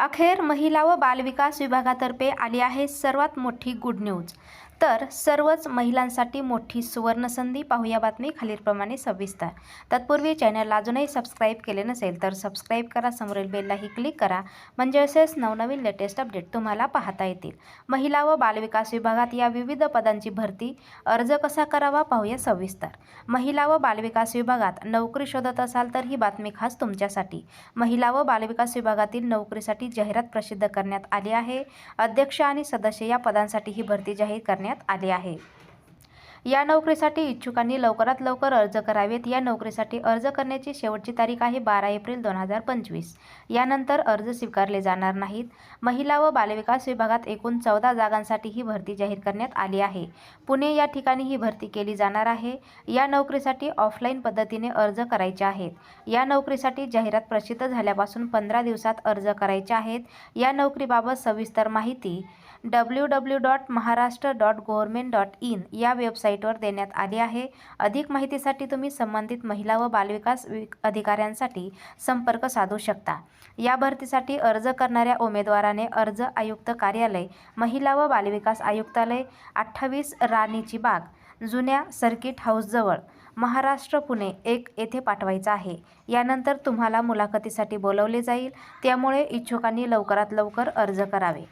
अखेर महिला व बालविकास विभागातर्फे आली आहे सर्वात मोठी गुड न्यूज तर सर्वच महिलांसाठी मोठी सुवर्णसंधी पाहूया बातमी खालीलप्रमाणे सविस्तर. तत्पूर्वी चॅनलला अजूनही सबस्क्राईब केले नसेल तर सबस्क्राईब करा समोरील बेललाही क्लिक करा. म्हणजे असेच नवनवीन लेटेस्ट अपडेट तुम्हाला पाहता येतील. महिला व बालविकास विभागात या विविध पदांची भरती अर्ज कसा करावा पाहूया सविस्तर. महिला व बालविकास विभागात नोकरी शोधत असाल तर ही बातमी खास तुमच्यासाठी. महिला व बालविकास विभागातील नोकरीसाठी जाहिरात प्रसिद्ध करण्यात आली आहे. अध्यक्ष आणि सदस्य या पदांसाठी ही भरती जाहीर करण्यात आली आहे. या नोकरीसाठी इच्छुकांनी लवकरात लवकर अर्ज करावेत. या नोकरीसाठी अर्ज करण्याची शेवटची तारीख आहे बारा एप्रिल दोन हजार पंचवीस. यानंतर अर्ज स्वीकारले जाणार नाहीत. महिला व बालविकास विभागात एकूण चौदा जागांसाठी ही भरती जाहीर करण्यात आली आहे. पुणे या ठिकाणी ही भरती केली जाणार आहे. या नोकरीसाठी ऑफलाईन पद्धतीने अर्ज करायचे आहेत. या नोकरीसाठी जाहिरात प्रसिद्ध झाल्यापासून पंधरा दिवसात अर्ज करायचे आहेत. या नोकरीबाबत सविस्तर माहिती W W dot Maharashtra dot government dot in या वेबसाईटवर देण्यात आली आहे. अधिक माहितीसाठी तुम्ही संबंधित महिला व बालविकास अधिकाऱ्यांसाठी संपर्क साधू शकता. या भरतीसाठी अर्ज करणाऱ्या उमेदवाराने अर्ज आयुक्त कार्यालय महिला व बालविकास आयुक्तालय अठ्ठावीस राणीची बाग जुन्या सर्किट हाऊसजवळ महाराष्ट्र पुणे एक येथे पाठवायचा आहे. यानंतर तुम्हाला मुलाखतीसाठी बोलवले जाईल. त्यामुळे इच्छुकांनी लवकरात लवकर अर्ज करावे.